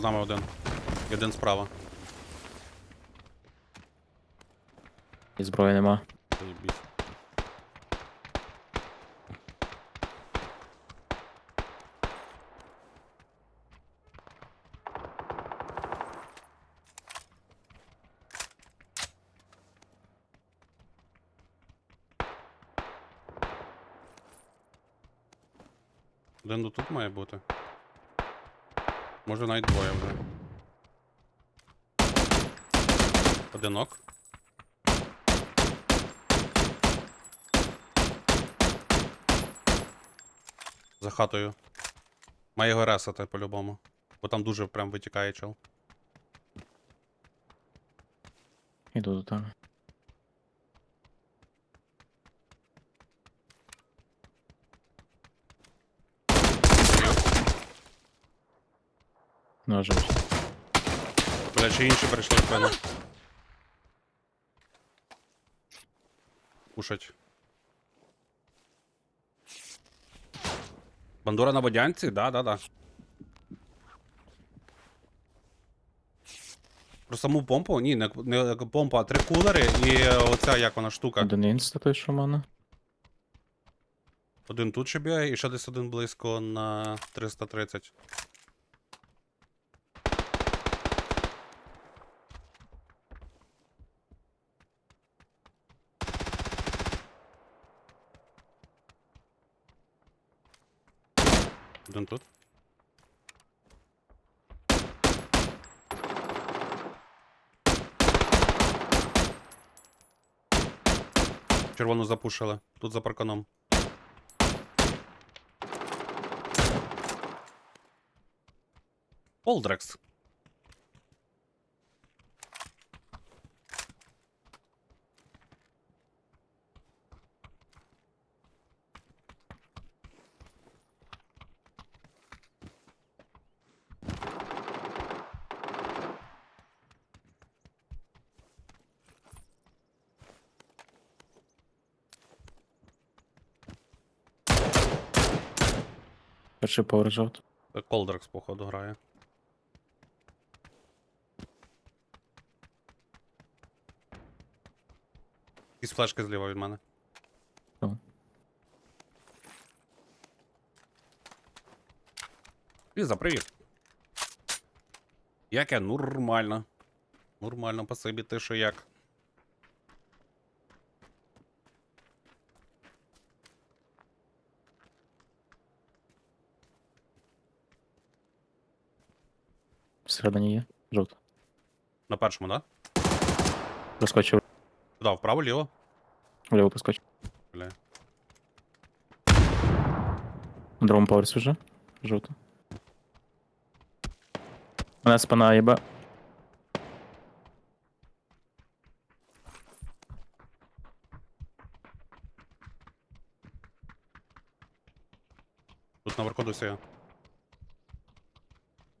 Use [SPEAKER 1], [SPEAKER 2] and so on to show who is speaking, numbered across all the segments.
[SPEAKER 1] З нами один. І один справа.
[SPEAKER 2] І зброї нема.
[SPEAKER 1] Один тут має бути. Може навіть двоє вже. Одинок. За хатою. Має його ресати по-любому. Бо там дуже прям витікає чел.
[SPEAKER 2] Іду до тебе. Ну.
[SPEAKER 1] Бля, ще інші прийшли в мене. Кушать. Бандура на водянці? Да, да, да. Про саму помпу? Ні, не, не помпа, а три кулери і оця як вона штука.
[SPEAKER 2] Один інста той, що в мене.
[SPEAKER 1] Один тут ще бігає і ще десь один близько на 330. Один тут. Червону запушили. Тут за парканом. Олдрекс.
[SPEAKER 2] Перший поверх жовт.
[SPEAKER 1] Колдрекс, походу, грає. Якісь флешки зліва від мене. Ліза, привіт. Як я? Нормально. Нормально, спасибі, ти що як?
[SPEAKER 2] Всередині є. Жовт.
[SPEAKER 1] На першому, да?
[SPEAKER 2] Проскочив.
[SPEAKER 1] Куди, вправо, ліво?
[SPEAKER 2] Вліво проскочив.
[SPEAKER 1] Бля.
[SPEAKER 2] На другому поверсі вже. Жовто. У мене спина їба.
[SPEAKER 1] Тут наверху досі я.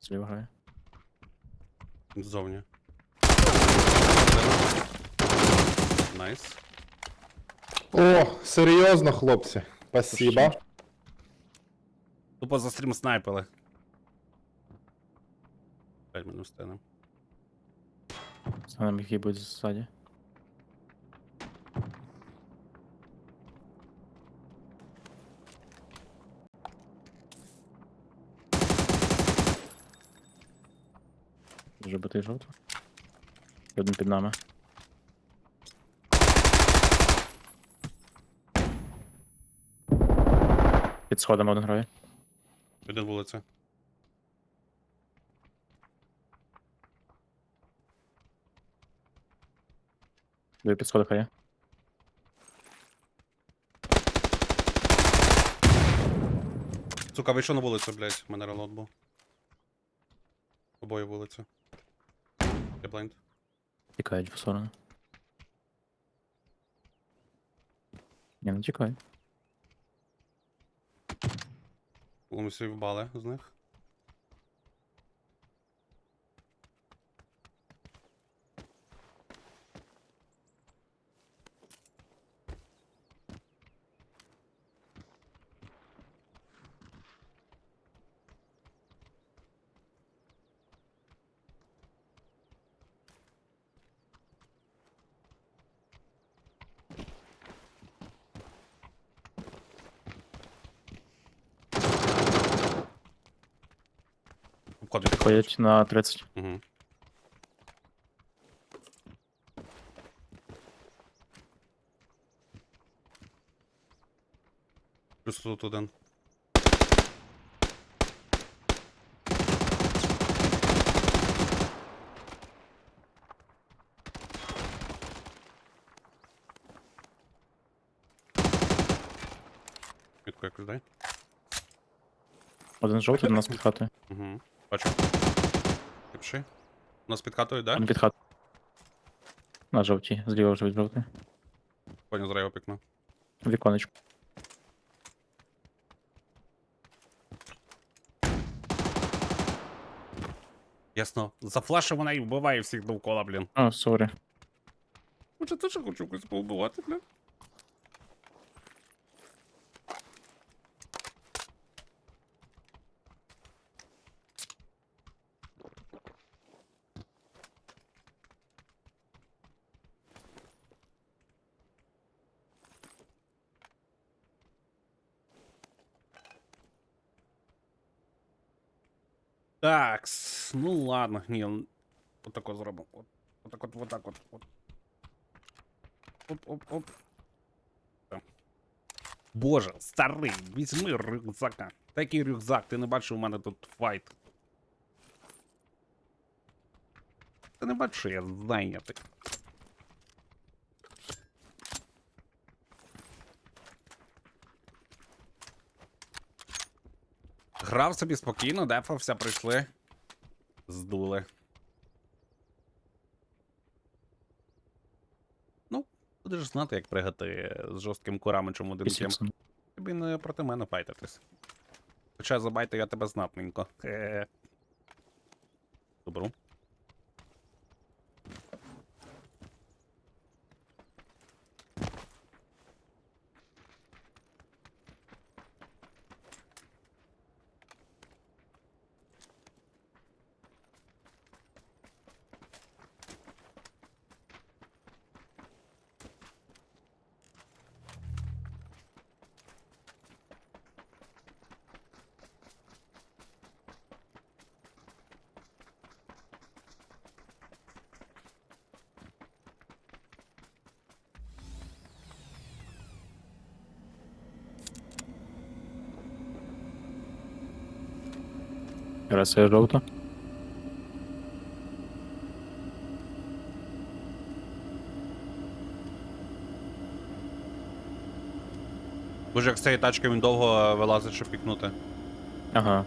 [SPEAKER 2] Зліва грає.
[SPEAKER 1] Ззовні. Найс.
[SPEAKER 3] О, серйозно, хлопці. Спасибо.
[SPEAKER 1] Тупо за стрім снайпили. П'ять минут стенем.
[SPEAKER 2] Станем який буде ззаді. Дуже битий Один під нами. Під сходами один грає.
[SPEAKER 1] Один вулиця.
[SPEAKER 2] Дві під сходах є.
[SPEAKER 1] Сука, вийшов на вулицю, блядь. У мене релот був. Обоє вулиці. Я блайнд.
[SPEAKER 2] Тікають в сторону. Ні, не тікають.
[SPEAKER 1] Ми всі вбали з них. Входить.
[SPEAKER 2] Підходять на 30.
[SPEAKER 1] Угу. Плюс тут один. Мітку якусь дай.
[SPEAKER 2] Один жовтий до нас під хатою.
[SPEAKER 1] Угу. Бачу. Ліпший. У нас під хатою, да?
[SPEAKER 2] Один під хатою. На жовтій, зліва вже від жовтий.
[SPEAKER 1] Понял, його пікну.
[SPEAKER 2] Віконечко.
[SPEAKER 1] Ясно. За флешем вона і вбиває всіх довкола, блін.
[SPEAKER 2] А, сорі.
[SPEAKER 1] Може, теж хочу когось повбивати, блін. Так, ну ладно, ні, н- отак от зробимо. От, отак от, так от. от. Оп, оп, оп. Боже, старий, візьми рюкзака. Такий рюкзак, ти не бачив, у мене тут файт. Ти не бачиш, я зайнятий. Грав собі спокійно, дефався, прийшли. Здули. Ну, будеш знати, як пригати з жорстким курамичем один ким. Тобі не проти мене файтитись. Хоча забайте я тебе знатненько. Добру.
[SPEAKER 2] Раз я жовта.
[SPEAKER 1] Боже, як з цієї тачки він довго е, вилазить, щоб пікнути.
[SPEAKER 2] Ага.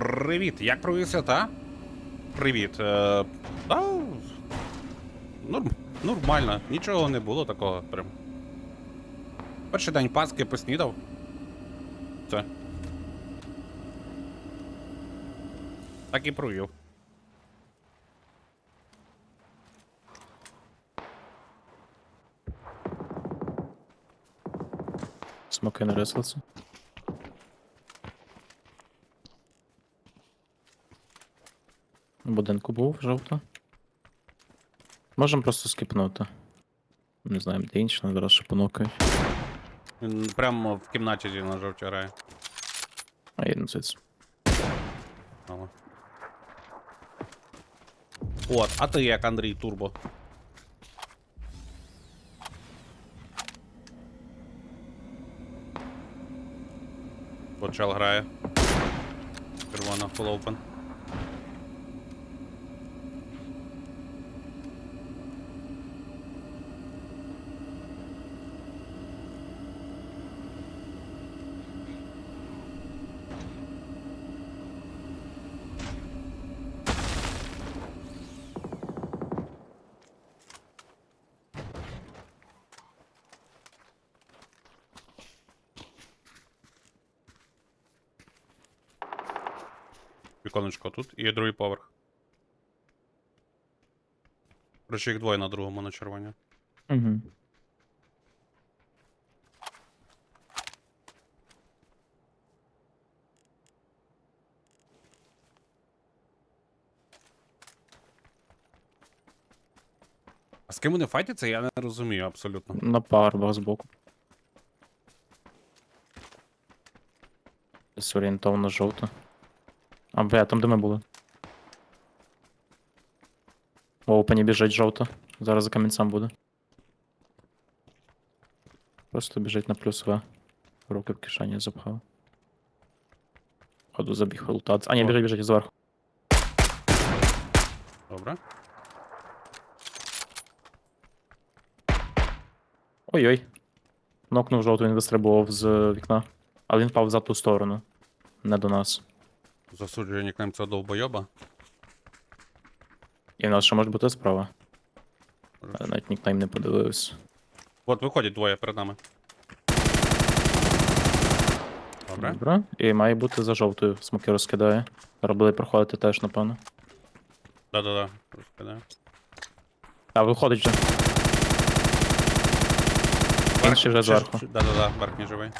[SPEAKER 1] Привіт, як провів свята? Привіт. Е, та, норм, нормально, нічого не було такого прям. Перший день Пасхи поснідав. Все. Так і провів.
[SPEAKER 2] Смоки не рислиться. В будинку був жовта. Можемо просто скіпнути. Не знаю, де інші, але зараз ще.
[SPEAKER 1] Він прямо в кімнаті зі на жовті грає.
[SPEAKER 2] А є звідси.
[SPEAKER 1] Ага. От, а ти як Андрій Турбо? Чел грає. Червона full open. Віконечко тут і другий поверх. Короче, їх двоє на другому на червоні.
[SPEAKER 2] Угу.
[SPEAKER 1] А з ким вони файтяться, я не розумію абсолютно.
[SPEAKER 2] На пагорбах збоку. Десь орієнтовно жовто. А, бля, там де ми були. О, опені біжить жовто. Зараз за камінцем буде. Просто біжить на плюс В. Руки в кишені запхав. Ходу забіг лутати. А, ні, біжить, біжить зверху.
[SPEAKER 1] Добре.
[SPEAKER 2] Ой-ой. Нокнув жовту, він вистрибував з вікна. Але він впав за ту сторону. Не до нас.
[SPEAKER 1] Засуджую нікнем цього довбойоба.
[SPEAKER 2] І в нас ще може бути справа. Але навіть нікнейм не подивився.
[SPEAKER 1] От виходять двоє перед нами. Добре.
[SPEAKER 2] Добре. І має бути за жовтою. Смоки розкидає. Робили проходити теж, напевно.
[SPEAKER 1] Да-да-да. Розкидаю.
[SPEAKER 2] А, виходить вже. Інший вже зверху.
[SPEAKER 1] Да-да-да, верхній живий.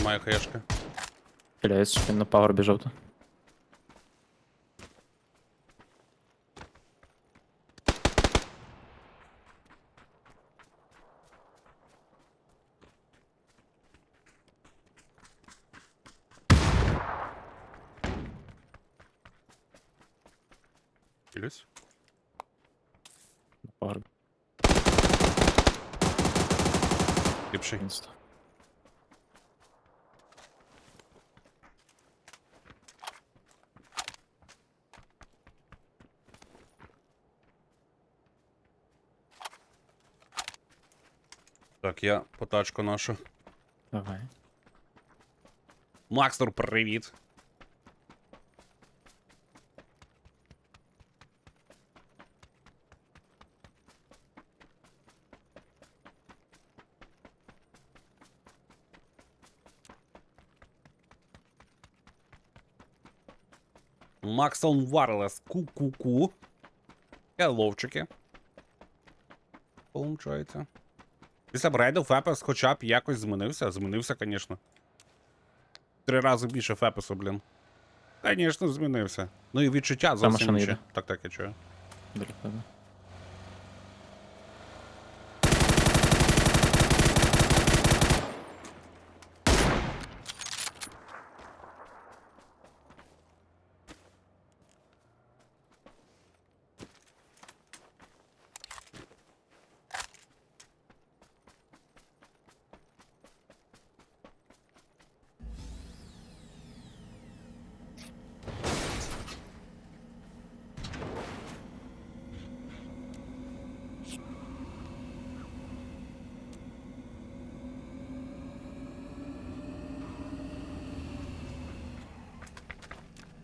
[SPEAKER 1] Немає хаєшки.
[SPEAKER 2] Хиляється, що він на пагорбі жовто.
[SPEAKER 1] Ілюсь.
[SPEAKER 2] На пагорбі.
[SPEAKER 1] Ліпший.
[SPEAKER 2] Інста.
[SPEAKER 1] Так, я по тачку нашу.
[SPEAKER 2] Давай.
[SPEAKER 1] Макстер, привіт. Максон Варлес. Ку-ку-ку. Хелловчики. Получається. Після брейду Фепес хоча б якось змінився. Змінився, звісно. Три рази більше Фепесу, блін. Звісно, змінився. Ну і відчуття зовсім
[SPEAKER 2] інше.
[SPEAKER 1] Так, так, я чую.
[SPEAKER 2] Біля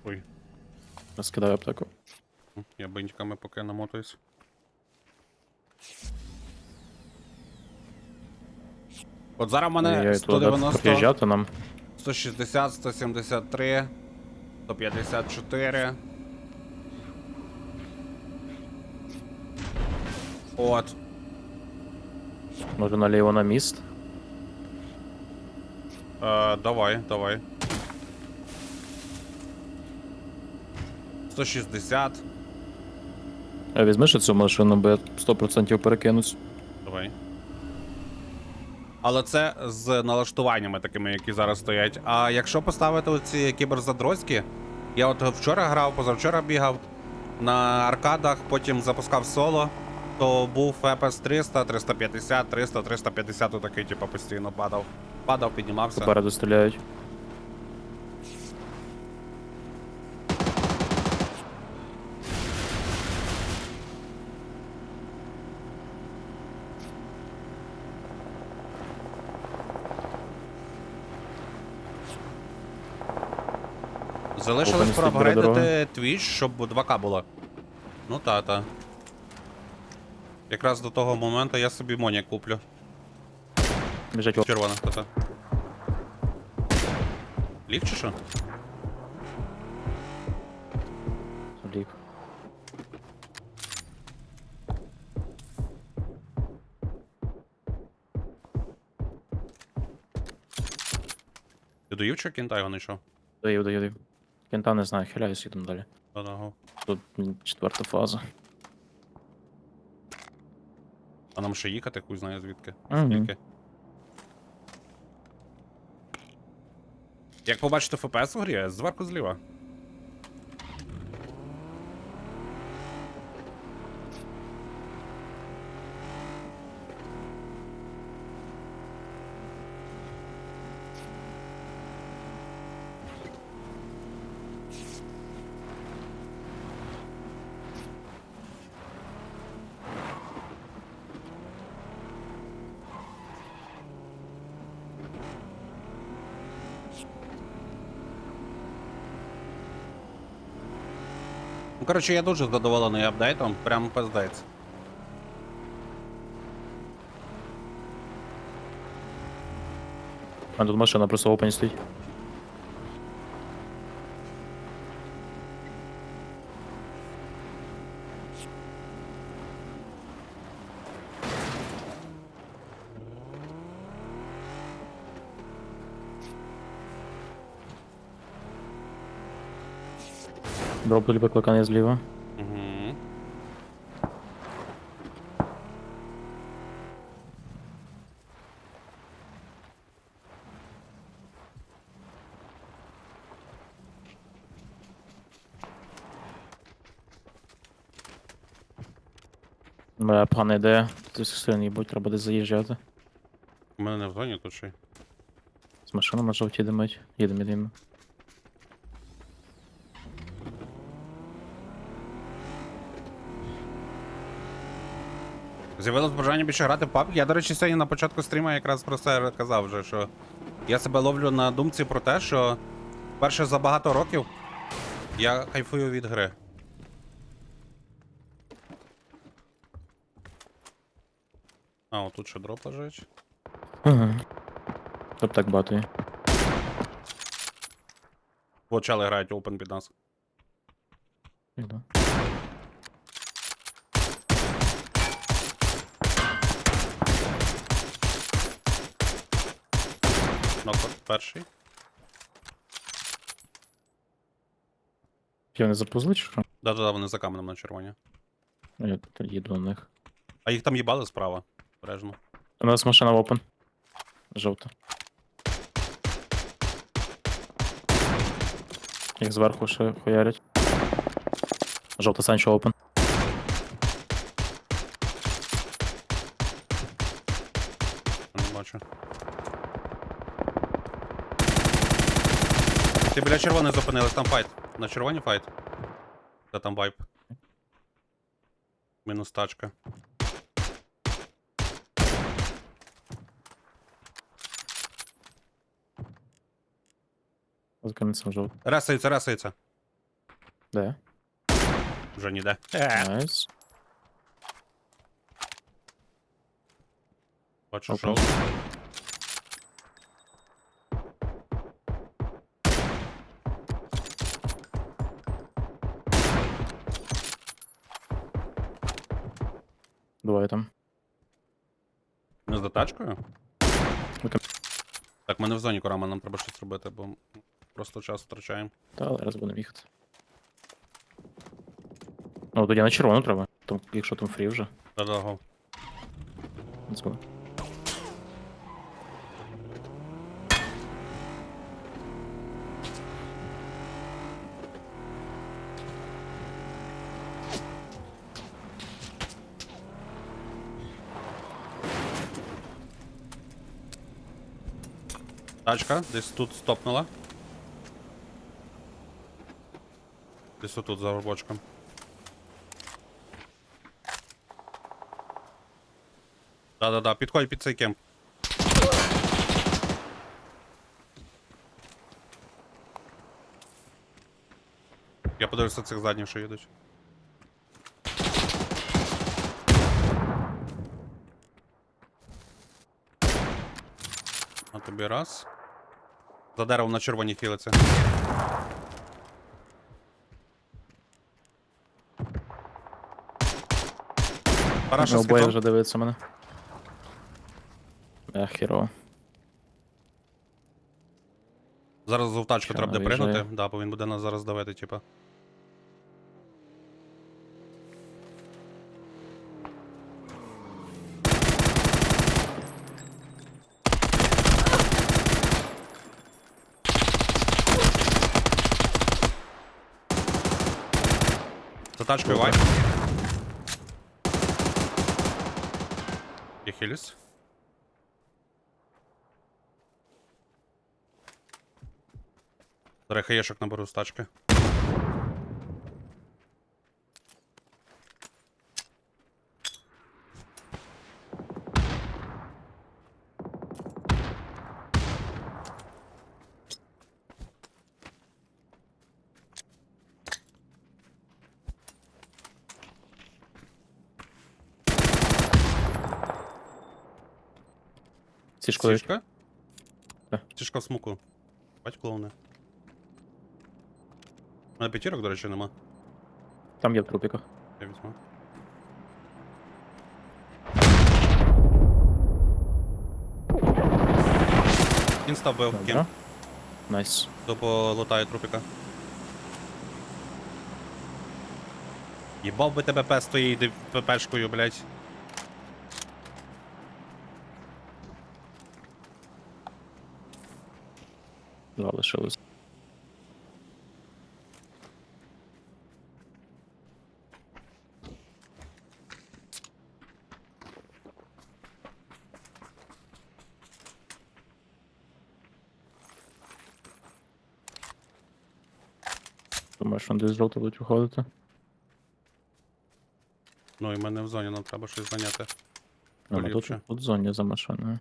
[SPEAKER 1] Ой,
[SPEAKER 2] Розкидаю аптеку.
[SPEAKER 1] я бинтиками поки намотуюсь. От зараз в мене
[SPEAKER 2] Я туди
[SPEAKER 1] 190,
[SPEAKER 2] проїжджати нам.
[SPEAKER 1] 160, 173, 154. От.
[SPEAKER 2] Може наліво на міст.
[SPEAKER 1] Е, давай, давай. 160.
[SPEAKER 2] А візьмеш цю машину, бо я 100% перекинусь.
[SPEAKER 1] Давай. Але це з налаштуваннями такими, які зараз стоять. А якщо поставити оці кіберзадроцькі, я от вчора грав, позавчора бігав на аркадах, потім запускав соло, то був FPS 300, 350, 300, 350, отакий, типу, постійно падав. Падав, піднімався.
[SPEAKER 2] Попереду стріляють. Стоїть
[SPEAKER 1] проапгрейдити Twitch, щоб 2К було. Ну та-та. Якраз до того моменту я собі Моня куплю.
[SPEAKER 2] Біжать оп.
[SPEAKER 1] Червона хто-то. Ліг чи що?
[SPEAKER 2] Лік.
[SPEAKER 1] Ти доїв чи кінта його не йшов?
[SPEAKER 2] Доїв, доїв, доїв. Кента не знаю, хиляюсь їдемо далі.
[SPEAKER 1] Да-да.
[SPEAKER 2] Тут м, четверта фаза.
[SPEAKER 1] А нам ще їхати, хуй знає звідки.
[SPEAKER 2] Мгм.
[SPEAKER 1] Скільки. Як побачите ФПС в грі, зверху зліва. Коротше, я дуже задоволений апдейтом, прям пиздець.
[SPEAKER 2] А тут машина просто опені стоїть. Тут викликаний зліва.
[SPEAKER 1] Угу.
[SPEAKER 2] Бля, погана ідея. Тут сильно їбуть, треба десь заїжджати.
[SPEAKER 1] У мене не в зоні тут ще. й.
[SPEAKER 2] З машини на жовтій димить. Їдемо, їдемо.
[SPEAKER 1] З'явилось бажання більше грати в PUBG. Я, до речі, сьогодні на початку стріма якраз про це казав вже, що я себе ловлю на думці про те, що вперше за багато років я кайфую від гри. А, отут ще дроп лежить.
[SPEAKER 2] Ага. Тут так багато є.
[SPEAKER 1] От чели грають open під нас.
[SPEAKER 2] Іду.
[SPEAKER 1] Нок перший.
[SPEAKER 2] Я не запузли чи що?
[SPEAKER 1] Да-да-да, вони за каменем на червоні.
[SPEAKER 2] Я тут їду на них.
[SPEAKER 1] А їх там їбали справа. Бережно.
[SPEAKER 2] У нас машина в опен. Жовта. Їх зверху ще хуярять. Жовта Санчо опен.
[SPEAKER 1] біля червоної зупинились, там файт. На червоні файт. Де там вайп. Мінус тачка.
[SPEAKER 2] За камінцем жовтий.
[SPEAKER 1] Ресається, ресається.
[SPEAKER 2] Де?
[SPEAKER 1] Вже ніде.
[SPEAKER 2] Найс.
[SPEAKER 1] Бачу,
[SPEAKER 2] Окей.
[SPEAKER 1] що.
[SPEAKER 2] Двоє там.
[SPEAKER 1] Ми за дотачкою?
[SPEAKER 2] Окей.
[SPEAKER 1] Так, ми не в зоні Корама, нам треба щось робити, бо просто час втрачаємо.
[SPEAKER 2] Та зараз будемо їхати. Ну, тоді на червону треба. Там, якщо там фрі вже.
[SPEAKER 1] Да-да, го.
[SPEAKER 2] Let's go.
[SPEAKER 1] Тачка десь тут стопнула. Десь отут за бочком. Да-да-да, підходь під цей кемп. Я подивлюся цих задніх, що їдуть. На тобі раз. За деревом на червоній хилиться. Параша
[SPEAKER 2] Обоє вже дивиться мене. Ех, хірово.
[SPEAKER 1] Зараз зовтачку
[SPEAKER 2] Що,
[SPEAKER 1] треба буде пригнути. Да, бо він буде нас зараз давити, типа. Тачкою вайп. Я хилюсь. Зараз хаєшок наберу з тачки.
[SPEAKER 2] Ці школи.
[SPEAKER 1] Сішка?
[SPEAKER 2] Так.
[SPEAKER 1] Сішка в смуку. Бать клоуни. У мене п'ятірок, до речі, нема.
[SPEAKER 2] Там є в трупіках.
[SPEAKER 1] Я візьму. Вбив ким.
[SPEAKER 2] Добре. Найс.
[SPEAKER 1] Тупо лутає трупіка. Їбав би тебе пес тої ППшкою, блядь.
[SPEAKER 2] Лишилось. Думаєш, вони десь жовто будуть виходити?
[SPEAKER 1] Ну і мене в зоні, нам треба щось зайняти.
[SPEAKER 2] А, ну, тут,
[SPEAKER 1] Поліпше.
[SPEAKER 2] тут в зоні за машиною.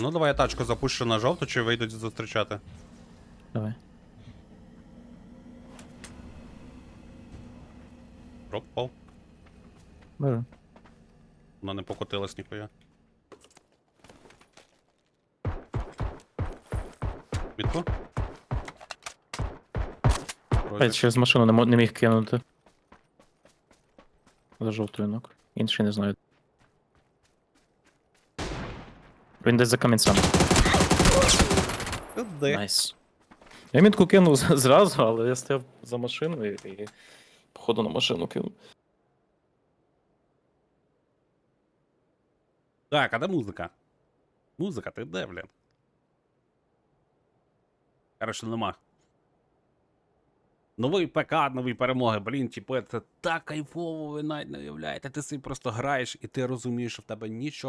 [SPEAKER 1] А Ну давай я тачку запущу на жовту, чи вийдуть зустрічати.
[SPEAKER 2] Давай.
[SPEAKER 1] Рок пав.
[SPEAKER 2] Бери.
[SPEAKER 1] Вона не покотилась ніхуя. Мітку?
[SPEAKER 2] Пець через машину не, мо- не міг кинути. За жовтою ног. Інший не знаю. Він десь за камінцем. Найс. Я мітку кинув з- зразу, але я стояв за машиною і походу на машину кинув.
[SPEAKER 1] Так, а де музика? Музика, ти де, блін? Короче, нема. Новий ПК, нові перемоги, блін, типу, це так кайфово, ви навіть не уявляєте. Ти собі просто граєш і ти розумієш, що в тебе нічого